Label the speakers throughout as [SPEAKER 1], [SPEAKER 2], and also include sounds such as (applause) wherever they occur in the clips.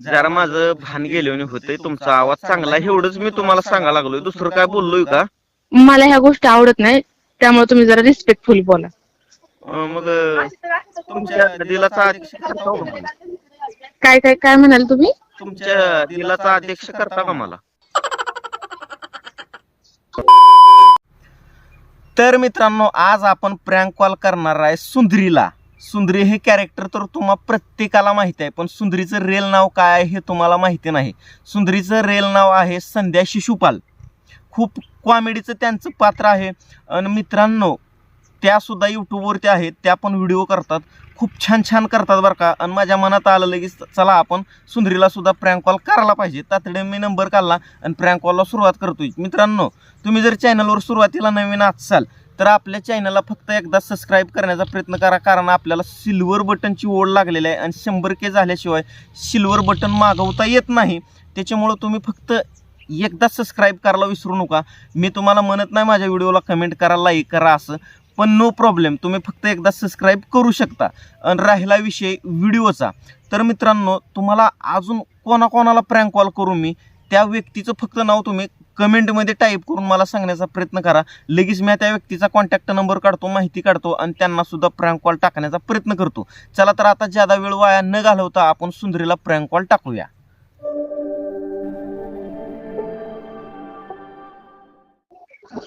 [SPEAKER 1] जरा माझं भान गेल्याने होतंय तुमचा आवाज चांगला आहे, एवढंच मी तुम्हाला सांगायला लागलोय. दुसरं काय बोललोय का?
[SPEAKER 2] मला ह्या गोष्टी आवडत नाही त्यामुळे तुम्ही जरा रिस्पेक्टफुली बोला.
[SPEAKER 1] मग तुमच्या दिलाचा अध्यक्ष करता का मला?
[SPEAKER 2] काय काय काय म्हणाल तुम्ही?
[SPEAKER 1] तुमच्या दिलाचा अध्यक्ष करता का मला? तर मित्रांनो आज आपण प्रँक कॉल करणार आहे सुंदरीला. सुंदरी हे कॅरेक्टर तर तुम्हा प्रत्येकाला माहिती आहे पण सुंदरीचं रेल नाव काय आहे हे तुम्हाला माहिती नाही. सुंदरीचं रेल नाव आहे संध्या शिशुपाल. खूप कॉमेडीचं त्यांचं पात्र आहे. आणि मित्रांनो त्यासुद्धा यूट्यूबवरती आहेत त्या पण व्हिडिओ करतात. खूप छान छान करतात बरं का. आणि माझ्या मनात आलं लगेच चला आपण सुंदरीला सुद्धा प्रँक कॉल करायला पाहिजे. तातडीने मी नंबर काढला आणि प्रँक कॉलला सुरुवात करतोय. मित्रांनो तुम्ही जर चॅनलवर सुरुवातीला नवीन असाल तर आपल्या चॅनलला फक्त एकदा सबस्क्राईब करण्याचा प्रयत्न करा कारण आपल्याला सिल्वर बटनची ओढ लागलेली आहे आणि शंभर के झाल्याशिवाय सिल्वर बटन मागवता येत नाही. त्याच्यामुळं तुम्ही फक्त एकदा सबस्क्राईब करायला विसरू नका. मी तुम्हाला म्हणत नाही माझ्या व्हिडिओला कमेंट करा लाईक करा असं पण नो प्रॉब्लेम तुम्ही फक्त एकदा सबस्क्राईब करू शकता. आणि राहिला विषय व्हिडिओचा तर मित्रांनो तुम्हाला अजून कोणाकोणाला प्रँक कॉल करू मी त्या व्यक्तीचं फक्त नाव तुम्ही कमेंटमध्ये टाईप करून मला सांगण्याचा प्रयत्न करा. लगेच मी त्या व्यक्तीचा कॉन्टॅक्ट नंबर काढतो माहिती काढतो आणि त्यांना सुद्धा प्रँक कॉल टाकण्याचा प्रयत्न करतो. चला तर आता ज्यादा वेळ वाया न घालवता आपण सुंदरीला प्रँक कॉल टाकूया.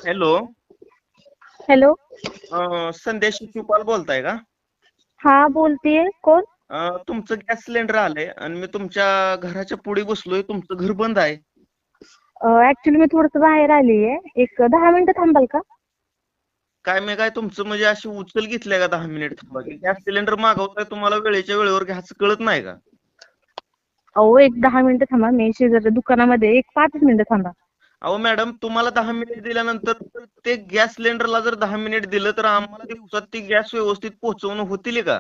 [SPEAKER 1] हॅलो
[SPEAKER 2] हॅलो
[SPEAKER 1] संध्या शिशुपाल बोलताय का?
[SPEAKER 2] हा बोलतेय. कोण?
[SPEAKER 1] अं, तुमचं गॅस सिलेंडर आलंय आणि मी तुमच्या घराच्या पुढे बसलोय. तुमचं घर बंद आहे.
[SPEAKER 2] ऍक्च्युली मी थोडस बाहेर आलीये. एक दहा मिनिटं थांबाल का?
[SPEAKER 1] काय मी काय तुमचं म्हणजे अशी उचल घेतलीय का दहा मिनिट थांबा की गॅस सिलेंडर मागवताय तुम्हाला वेळेच्या वेळेवर घ्यायचं कळत नाही का?
[SPEAKER 2] अहो एक दहा मिनिटं थांबा. मी शेजारच्या दुकानामध्ये एक पाच मिनिटं थांबा.
[SPEAKER 1] अहो मॅडम तुम्हाला दहा मिनिट दिल्यानंतर ते गॅस सिलेंडरला जर दहा मिनिट दिलं तर आम्हाला दिवसात ती गॅस व्यवस्थित पोहोचवणं होतील का?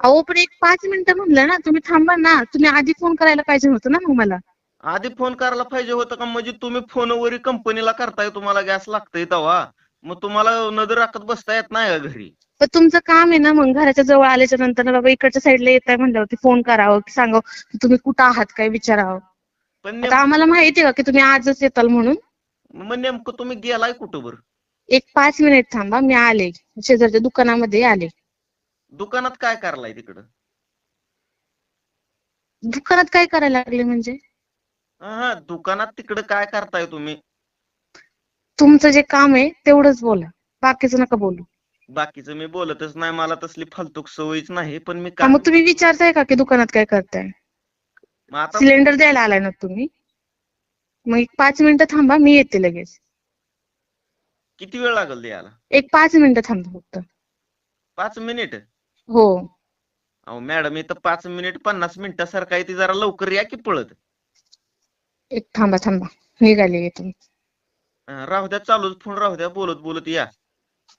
[SPEAKER 2] अहो पण एक पाच मिनिटं म्हणलं ना तुम्ही थांबा ना. तुम्ही आधी फोन करायला पाहिजे होतं ना मग मला.
[SPEAKER 1] आधी फोन करायला पाहिजे होतं का? म्हणजे तुम्ही फोनवर कंपनीला करताय तुम्हाला गॅस लागतंय तेव्हा. मग तुम्हाला नजर राखत बसता येत नाही का घरी?
[SPEAKER 2] पण तुमचं काम आहे ना मग घराच्या जवळ आल्याच्यानंतर ना बाबा इकडच्या साईडला येत आहे म्हणल्यावरती फोन करावं की सांगावं की तुम्ही कुठं आहात? काय विचारावं?
[SPEAKER 1] पण
[SPEAKER 2] आता
[SPEAKER 1] नेम-
[SPEAKER 2] आम्हाला माहिती आहे का की तुम्ही आजच येताल म्हणून?
[SPEAKER 1] मग नेमकं तुम्ही गेलाय कुठं बरं?
[SPEAKER 2] एक पाच मिनिट थांबा मी आले. शेजारच्या दुकानामध्ये आले.
[SPEAKER 1] दुकानात काय करलाय तिकडं?
[SPEAKER 2] दुकानात काय करायला लागले म्हणजे?
[SPEAKER 1] हा दुकानात तिकडं काय करताय तुम्ही?
[SPEAKER 2] तुमचं जे काम आहे तेवढंच बोला. बाकीचं नका बोलू.
[SPEAKER 1] बाकीचं मी बोलतच नाही मला तसली फालतूक सवयच नाही पण मी काम
[SPEAKER 2] मग तुम्ही विचारताय का की दुकानात काय करताय?
[SPEAKER 1] मग आता
[SPEAKER 2] सिलेंडर द्यायला आलाय ना तुम्ही? मग एक पाच मिनिटं थांबा मी येते लगेच.
[SPEAKER 1] किती वेळ लागेल द्यायला?
[SPEAKER 2] एक पाच मिनिटं थांबा फक्त.
[SPEAKER 1] पाच मिनिट?
[SPEAKER 2] हो.
[SPEAKER 1] अहो मॅडम इथं पाच मिनिट पन्नास मिनिटासारखं आहे ती जरा लवकर या की पळत?
[SPEAKER 2] एक थांबा थांबा. निघाले येतो
[SPEAKER 1] राहू द्या चालूच फोन राहू द्या बोलत बोलत या.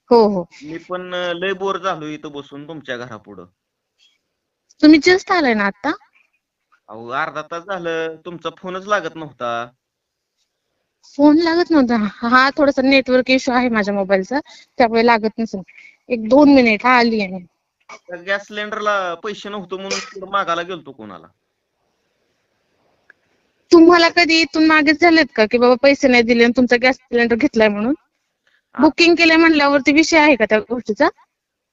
[SPEAKER 2] हो हो.
[SPEAKER 1] मी पण अं, लय बोर झालो इथं बसून तुमच्या घरापुढं.
[SPEAKER 2] तुम्ही जस्ट आलाय ना आता?
[SPEAKER 1] अहो अर्धा तास झालं तुमचा फोनच लागत नव्हता.
[SPEAKER 2] फोन लागत नव्हता. हा थोडासा नेटवर्क इश्यू आहे माझ्या मोबाईलचा त्यामुळे लागत नसेल. एक दोन मिनिट हा आली आहे.
[SPEAKER 1] त्या गॅस सिलेंडरला पैसे नव्हते म्हणून पुढं मागायला गेलतो कोणाला.
[SPEAKER 2] तुम्हाला कधी इथून मागेच झालेत का? की बाबा पैसे नाही दिले आणि तुमचा गॅस सिलेंडर घेतलाय म्हणून? बुकिंग केलंय म्हणल्यावरती विषय आहे का त्या गोष्टीचा?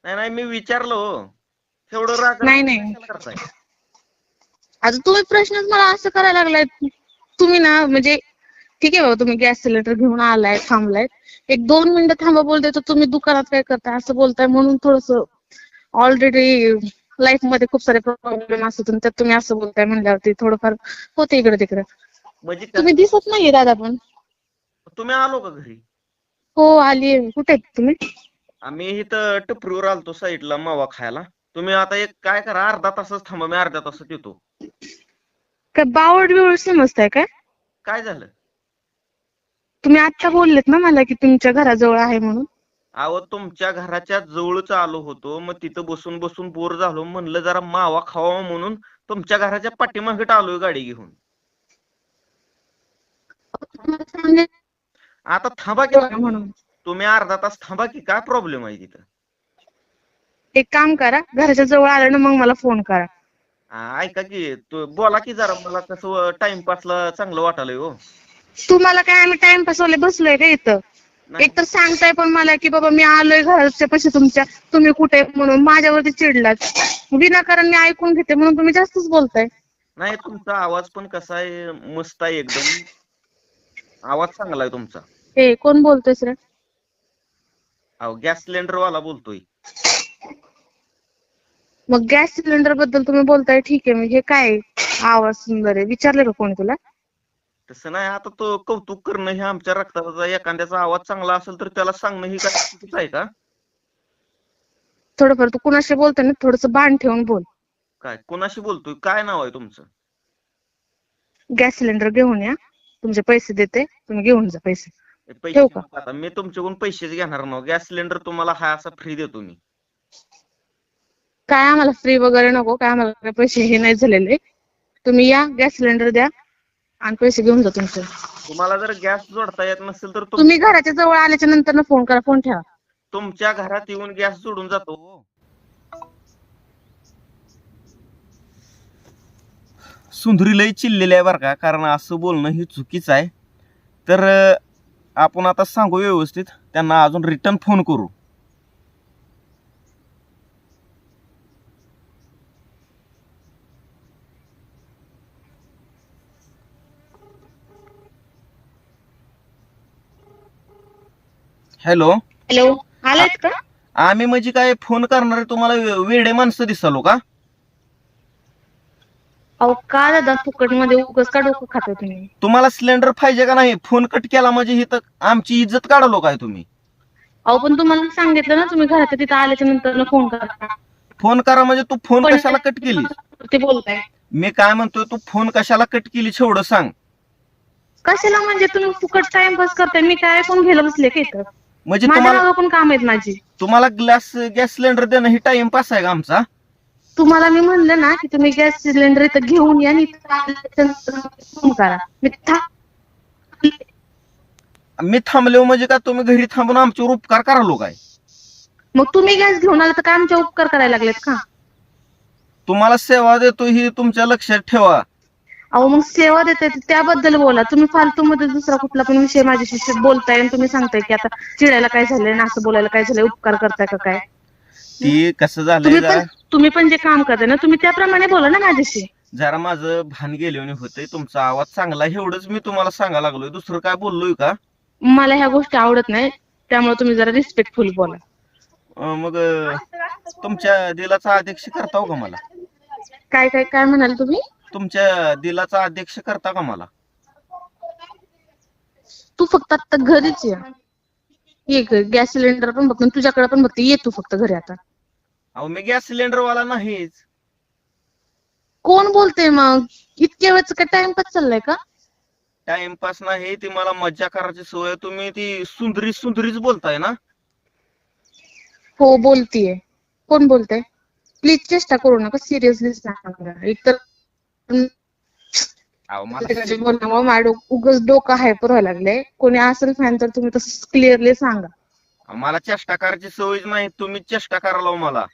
[SPEAKER 1] नाही नाही मी विचारलो हो. तेवढं राग
[SPEAKER 2] नाही, नाही.
[SPEAKER 1] कशाला करताय?
[SPEAKER 2] आता तुम्ही प्रश्नच मला असं करायला लागलाय. तुम्ही ना म्हणजे ठीक आहे बाबा तुम्ही गॅस सिलेंडर घेऊन आलाय थांबलाय. एक दोन मिनिटं थांबा बोलताय तर तुम्ही दुकानात काय करताय असं बोलताय म्हणून थोडस ऑलरेडी लाईफमध्ये खूप सारे प्रॉब्लेम असतात त्यात तुम्ही असं बोलताय म्हणल्यावरती थोडंफार होते इकडे तिकडे.
[SPEAKER 1] म्हणजे त्या-
[SPEAKER 2] तुम्ही दिसत नाहीये दादा पण.
[SPEAKER 1] तुम्ही आलो का घरी?
[SPEAKER 2] हो आली कुठे आहेत तुम्ही?
[SPEAKER 1] आम्ही इथं टपरीवर आलतो साईडला मावा खायला. तुम्ही आता एक काय करा अर्धा तासच थांबा मी अर्ध्या तासात येतो.
[SPEAKER 2] काय बावड बिवड समजताय काय?
[SPEAKER 1] काय झालं?
[SPEAKER 2] तुम्ही आता बोललेत ना मला की तुमच्या घराजवळ आहे म्हणून.
[SPEAKER 1] अहो तुमच्या घराच्या जवळच आलो होतो. मग तिथं बसून बसून बोर झालो. म्हणलं जरा मावा खावा म्हणून तुमच्या घराच्या पाठीमागट आलोय गाडी घेऊन. आता थांबा की
[SPEAKER 2] म्हणून.
[SPEAKER 1] तुम्ही अर्धा तास थांबा की काय प्रॉब्लेम आहे तिथं?
[SPEAKER 2] एक काम करा घराच्या जवळ आलं ना मग मला फोन करा.
[SPEAKER 1] हा, ऐका की तू बोला की जरा मला तसं टाइमपासला चांगलं वाटायलंय हो.
[SPEAKER 2] तुम्हाला काय आम्ही टाइमपास वाले बसलोय का इथं. एक तर सांगताय पण मला की बाबा मी आलोय घराच्या पैसे तुमच्या तुम्ही कुठे म्हणून माझ्यावरती चिडलात. विनाकारण मी ऐकून घेते म्हणून तुम्ही जास्तच बोलताय.
[SPEAKER 1] नाही तुमचा आवाज पण कसा आहे मस्त आहे एकदम. आवाज चांगला आहे तुमचा.
[SPEAKER 2] हे कोण बोलतोय सर?
[SPEAKER 1] अहो गॅस सिलेंडर वाला बोलतोय.
[SPEAKER 2] मग गॅस सिलेंडरबद्दल तुम्ही बोलताय ठीक आहे. मग हे काय? आवाज सुंदर आहे. विचारलं का कोणी तुला?
[SPEAKER 1] तसं नाही आता तो कौतुक करणं हे आमच्या रक्ताचा एखाद्याचा आवाज चांगला असेल तर त्याला सांगणं ही काय चुकीचं आहे का?
[SPEAKER 2] थोडंफार तू कुणाशी बोलतोय ना थोडस बाण ठेवून बोल.
[SPEAKER 1] काय? कोणाशी बोलतोय? काय नाव आहे तुमचं?
[SPEAKER 2] गॅस सिलेंडर घेऊन या. तुमचे पैसे देते. तुम्ही घेऊन जा पैसे.
[SPEAKER 1] पैसे
[SPEAKER 2] ठेवू का?
[SPEAKER 1] नको आता. मी तुमच्याकडून पैसेच घेणार नाही. गॅस सिलेंडर तुम्हाला हा असा फ्री देतो मी.
[SPEAKER 2] काय आम्हाला फ्री वगैरे नको. काय आम्हाला काय पैसे हे नाही झालेले. तुम्ही या. गॅस सिलेंडर द्या. आणि पैसे घेऊन जा तुमचे.
[SPEAKER 1] तुम्हाला जर गॅस जोडता येत नसेल तर तुम-
[SPEAKER 2] तुम्ही घराच्या जवळ आल्याच्यानंतर फोन करा फोन ठेवा.
[SPEAKER 1] तुमच्या घरात येऊन गॅस जोडून जातो. हो. सुंदरी लय चिल्लेली आहे बरं का कारण असं बोलणं हे चुकीचं आहे. तर अं, आपण आता सांगू व्यवस्थित त्यांना अजून रिटर्न फोन करू. हॅलो.
[SPEAKER 2] हॅलो आलायत का?
[SPEAKER 1] आम्ही म्हणजे काय फोन करणारे तुम्हाला वे- वेडे माणसं दिसालो का?
[SPEAKER 2] अहो का दादा फुकटमध्ये उगाच का डोकं खाताय तुम्ही?
[SPEAKER 1] तुम्हाला सिलेंडर पाहिजे का नाही? फोन कट केला म्हणजे ही तर आमची इज्जत काढलो काय तुम्ही?
[SPEAKER 2] अहो पण तुम्हाला सांगितलं ना तुम्ही घराच्या तिथं आल्याच्यानंतर फोन करा.
[SPEAKER 1] फोन करा म्हणजे तू फोन
[SPEAKER 2] पण-
[SPEAKER 1] कशाला कट केली
[SPEAKER 2] ते बोलताय.
[SPEAKER 1] मी काय म्हणतोय तू फोन कशाला कट केली एवढं सांग.
[SPEAKER 2] कशाला म्हणजे तुम्ही फुकट टाइमपास करताय? मी काय ऐकून घ्यायला बसले का इथं?
[SPEAKER 1] म्हणजे
[SPEAKER 2] माझ्या
[SPEAKER 1] तुम्हाला
[SPEAKER 2] पण काम आहेत माझी.
[SPEAKER 1] तुम्हाला ग्लास गॅस सिलेंडर देणं ही टाइमपास आहे का आमचा?
[SPEAKER 2] तुम्हाला मी म्हणलं ना की तुम्ही गॅस सिलेंडर इथं घेऊन या आणि इथं आल्याच्यानंतर फोन करा. मी था-
[SPEAKER 1] मी थांबलो म्हणजे का तुम्ही घरी थांबून आमच्यावर उपकार करालो काय?
[SPEAKER 2] मग तुम्ही गॅस घेऊन आला तर काय आमचे उपकार करायला लागलेत का?
[SPEAKER 1] तुम्हाला सेवा देतो ही तुमच्या लक्षात ठेवा.
[SPEAKER 2] अहो मग सेवा तर त्याबद्दल बोला. तुम्ही फालतू मध्ये दुसरा कुठला पण विषय माझ्याशी बोलताय आणि तुम्ही सांगताय की आता चिडायला काय झालंय आणि असं बोलायला काय झालंय? उपकार करताय का काय?
[SPEAKER 1] ती कसं
[SPEAKER 2] तुम्ही पण तुम्ही पण जे काम करताय ना तुम्ही त्याप्रमाणे बोला ना माझ्याशी.
[SPEAKER 1] जरा माझं भान गेल्याने होतंय तुमचा आवाज चांगला आहे, एवढंच मी तुम्हाला सांगायला लागलोय. दुसरं काय बोललोय का?
[SPEAKER 2] मला ह्या गोष्टी आवडत नाही त्यामुळे तुम्ही जरा रिस्पेक्टफुल बोला.
[SPEAKER 1] अं, मग अं, तुमच्या दिलाचा अध्यक्ष करता हो का मला?
[SPEAKER 2] काय काय काय म्हणाल तुम्ही?
[SPEAKER 1] तुमच्या दिलाचा अध्यक्ष करता का मला?
[SPEAKER 2] तू फक्त आता घरीच ये. गॅस सिलेंडर पण बघतो तुझ्याकडे पण बघते ये तू फक्त घरी आता.
[SPEAKER 1] अहो मी गॅस सिलेंडर वाला नाहीच.
[SPEAKER 2] कोण बोलते मग? इतक्या वेळच काय टाइमपास चाललाय का?
[SPEAKER 1] टाइमपास नाही ती मला मज्जा करायची सवय तुम्ही ती सुंदरी सुंदरीच बोलताय ना?
[SPEAKER 2] हो बोलतीये. कोण बोलतंय? प्लीज चेष्टा करू नका सिरियसली सांगा एकतर बोलण्यामुळे उगाच डोकं हायपर व्हायला लागलंय. कोणी असेल फॅन तर तुम्ही तसं क्लिअरली सांगा.
[SPEAKER 1] मला चेष्टा करायची सवयच नाही. तुम्ही चेष्टा करायला हो मला.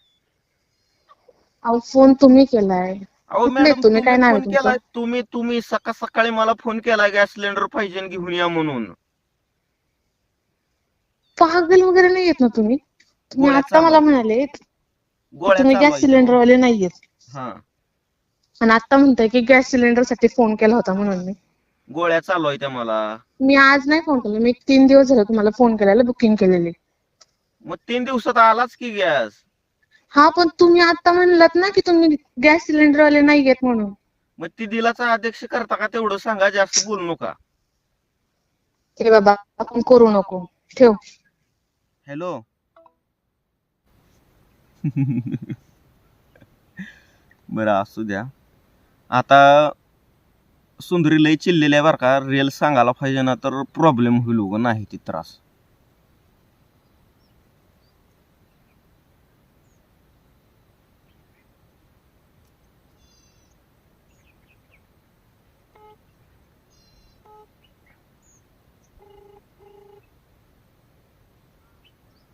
[SPEAKER 2] अहो फोन तुम्ही केलाय.
[SPEAKER 1] अहो
[SPEAKER 2] कुठले
[SPEAKER 1] मॅडम
[SPEAKER 2] तुम्ही? काय नाव आहे
[SPEAKER 1] फोन
[SPEAKER 2] तुमचं?
[SPEAKER 1] केलाय. तुम्ही तुम्ही सकाळ सकाळी मला फोन केलाय गॅस सिलेंडर पाहिजे आणि घेऊन या म्हणून.
[SPEAKER 2] पागल वगैरे नाही येत ना तुम्ही? तुम्ही
[SPEAKER 1] गोळ्या
[SPEAKER 2] आता मला. म्हणाले की
[SPEAKER 1] गोळ्या
[SPEAKER 2] तुम्ही गॅस
[SPEAKER 1] चालवायच्या.
[SPEAKER 2] सिलेंडर वाले नाहीयेत.
[SPEAKER 1] हा.
[SPEAKER 2] आणि आता म्हणताय की गॅस सिलेंडरसाठी फोन केला होता म्हणून मी.
[SPEAKER 1] गोळ्या चालू आहे त्या मला.
[SPEAKER 2] मी आज नाही फोन केला मी तीन दिवस झाले तुम्हाला फोन केलेला बुकिंग केलेली.
[SPEAKER 1] मग तीन दिवसात आलाच की गॅस?
[SPEAKER 2] हा पण तुम्ही आता म्हणलात ना की तुम्ही गॅस सिलेंडर वाले नाहीयेत म्हणून.
[SPEAKER 1] मग ती दिलाचा अध्यक्ष करता का तेवढं सांगा जास्त बोलू नका.
[SPEAKER 2] हे बाबा आपण करू नको. ठेव.
[SPEAKER 1] हॅलो. (laughs) बरं असू द्या. आता सुंदरी लय चिल्लेल्या बरं का. रेल सांगायला पाहिजे ना तर प्रॉब्लेम होईल उगं नाही ती त्रास.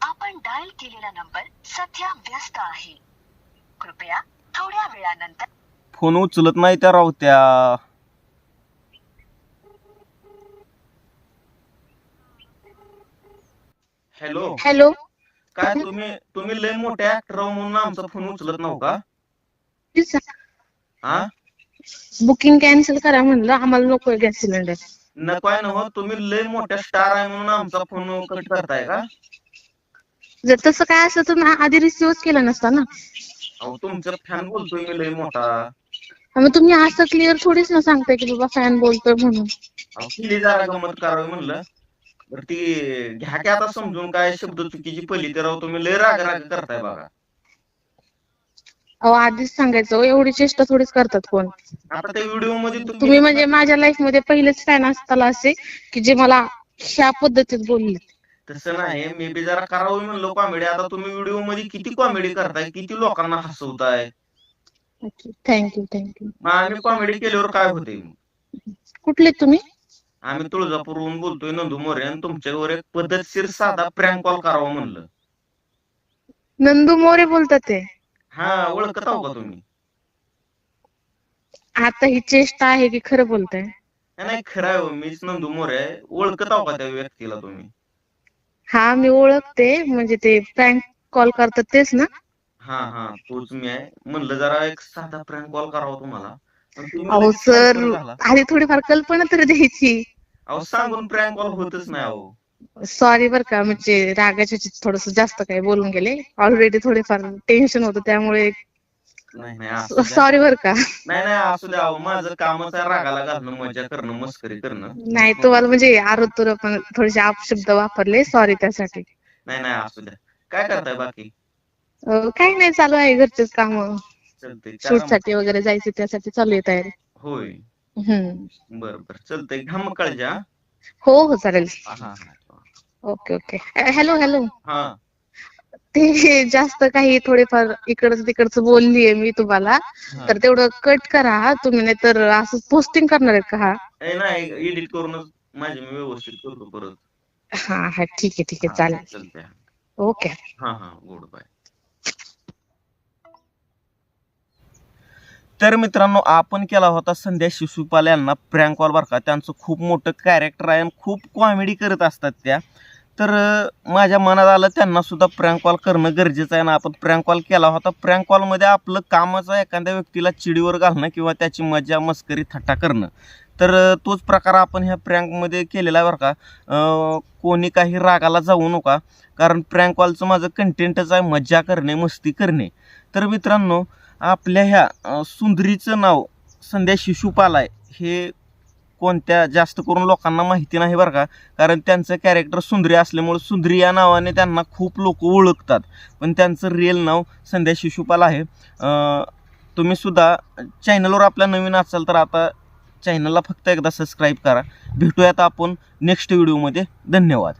[SPEAKER 3] आपण डायल केलेला नंबर सध्या व्यस्त आहे. कृपया थोड्या वेळानंतर
[SPEAKER 1] फोन उचलत नाही त्या रावत्या. हॅलो.
[SPEAKER 2] हॅलो.
[SPEAKER 1] काय तुम्ही तुम्ही लय मोठ्या ऍक्टर म्हणून आमचा फोन उचलत नव्ह का? हा
[SPEAKER 2] बुकिंग कॅन्सल करा म्हणलं आम्हाला नकोय गॅस सिलेंडर.
[SPEAKER 1] नकोय ना हो तुम्ही लय मोठ्या स्टार आहे म्हणून आमचा फोन कट करताय का?
[SPEAKER 2] जर तसं काय असतं तर ना आधी रिसिव्हच केला नसता ना.
[SPEAKER 1] अहो तुमचा फॅन बोलतोय मी लय मोठा.
[SPEAKER 2] मग तुम्ही असं क्लिअर थोडीच ना सांगताय की बाबा फॅन बोलतोय म्हणून.
[SPEAKER 1] अहो किती जरा गमत करावी म्हणलं. तर ती घ्या की आता समजून काय शब्द चुकीची अहो तुम्ही लय राग राग करताय बघा.
[SPEAKER 2] अहो आधीच सांगायचं हो, एवढी चेष्टा थोडीच करतात कोण?
[SPEAKER 1] आता त्या व्हिडिओमध्ये
[SPEAKER 2] तुम्ही म्हणजे माझ्या लाईफमध्ये पहिलेच फॅन असताना असे की जे मला ह्या पद्धतीत बोलले.
[SPEAKER 1] तसं नाही मी बी जरा करावं म्हणलो कॉमेडी आता तुम्ही व्हिडिओमध्ये किती कॉमेडी करताय किती लोकांना हसवताय?
[SPEAKER 2] थँक्यू थँक्यू
[SPEAKER 1] मग आम्ही कॉमेडी केल्यावर काय होते?
[SPEAKER 2] कुठले तुम्ही?
[SPEAKER 1] आम्ही तुळजापूरहून बोलतोय नंदू मोरे आणि तुमच्यावर एक पद्धतशीर साधा प्रँक कॉल करावा म्हणलं.
[SPEAKER 2] नंदू मोरे बोलतात ते.
[SPEAKER 1] हा ओळखत आहो का तुम्ही?
[SPEAKER 2] आता ही चेष्टा आहे की खरं बोलताय?
[SPEAKER 1] नाही, नाही खरं आहे हो, मीच नंदू मोरे. आहे ओळखत आहो का त्या व्यक्तीला तुम्ही?
[SPEAKER 2] हा मी ओळखते. म्हणजे ते प्रँक कॉल करतात तेच ना?
[SPEAKER 1] हा हा तोच मी आहे. म्हणलं जरा एक साधा प्रँक कॉल करावा तुम्हाला. पण तुम्ही
[SPEAKER 2] अहो
[SPEAKER 1] लगेच
[SPEAKER 2] सर
[SPEAKER 1] hyper झाला.
[SPEAKER 2] आधी थोडीफार कल्पना तर द्यायची.
[SPEAKER 1] अहो सांगून प्रँक कॉल होतच नाही अहो.
[SPEAKER 2] सॉरी बर का म्हणजे रागाच्या थोडस जास्त काही बोलून गेले. ऑलरेडी थोडेफार टेन्शन होतं त्यामुळे
[SPEAKER 1] नाही नाही असू द्या.
[SPEAKER 2] सॉरी बर का.
[SPEAKER 1] नाही नाही असू द्या अहो माझं कामच आहे रागाला घालणं मजा करणं मस्करी करणं.
[SPEAKER 2] नाही तुम्हाला म्हणजे आरोतुर पण थोडेसे अपशब्द वापरले. सॉरी त्यासाठी.
[SPEAKER 1] नाही नाही असू द्या. काय करताय बाकी?
[SPEAKER 2] काही नाही चालू आहे घरचेच काम.
[SPEAKER 1] चलतंय
[SPEAKER 2] शूटसाठी वगैरे जायचे त्यासाठी चालू आहे तयारी.
[SPEAKER 1] होय.
[SPEAKER 2] हम्म.
[SPEAKER 1] बर बर चलतंय. घ्या मग काळजी हा.
[SPEAKER 2] हो हो चालेल.
[SPEAKER 1] हा, हा
[SPEAKER 2] ओके ओके. Hello hello.
[SPEAKER 1] हा.
[SPEAKER 2] ते जास्त काही थोडेफार इकडचं तिकडचं बोललीये मी तुम्हाला.
[SPEAKER 1] हा.
[SPEAKER 2] तर तेवढं कट करा हा. तुम्ही नाही तर असं पोस्टिंग करणार आहेत का हा?
[SPEAKER 1] ए, नाही एडिट करूनच माझे मी व्यवस्थित करतो परत.
[SPEAKER 2] हा हा. ठीक आहे ठीक आहे. चालेल.
[SPEAKER 1] चालतंय.
[SPEAKER 2] ओके.
[SPEAKER 1] हा हा. Good bye. तर मित्रांनो आपण केला होता संध्या शिशुपाल यांना प्रँक कॉल बरं का? त्यांचं खूप मोठं कॅरेक्टर आहे आणि खूप कॉमेडी करत असतात त्या. तर माझ्या मनात आलं त्यांनासुद्धा प्रँक कॉल करणं गरजेचं आहे ना आपण प्रँक कॉल केला होता. प्रँक कॉलमध्ये आपलं कामाचं एखाद्या व्यक्तीला चिडीवर घालणं किंवा त्याची मजा मस्करी थट्टा करणं. तर तोच प्रकार आपण ह्या प्रँकमध्ये केलेला आहे बरं का? कोणी काही रागाला जाऊ नका. कारण प्रँक कॉलचं माझं कंटेंटच आहे मज्जा करणे मस्ती करणे. तर मित्रांनो आपल्या ह्या सुंदरीचं नाव संध्या शिशुपाल आहे हे कोणत्या जास्त करून लोकांना माहिती नाही बरं का. कारण त्यांचं कॅरेक्टर सुंदरी असल्यामुळे सुंदरी या नावाने त्यांना खूप लोक ओळखतात. पण त्यांचं रिअल नाव संध्या शिशुपाल आहे. तुम्ही सुद्धा चॅनलवर आपल्या नवीन असाल तर आता चॅनलला फक्त एकदा सबस्क्राईब करा. भेटूयात आपण नेक्स्ट व्हिडिओमध्ये धन्यवाद.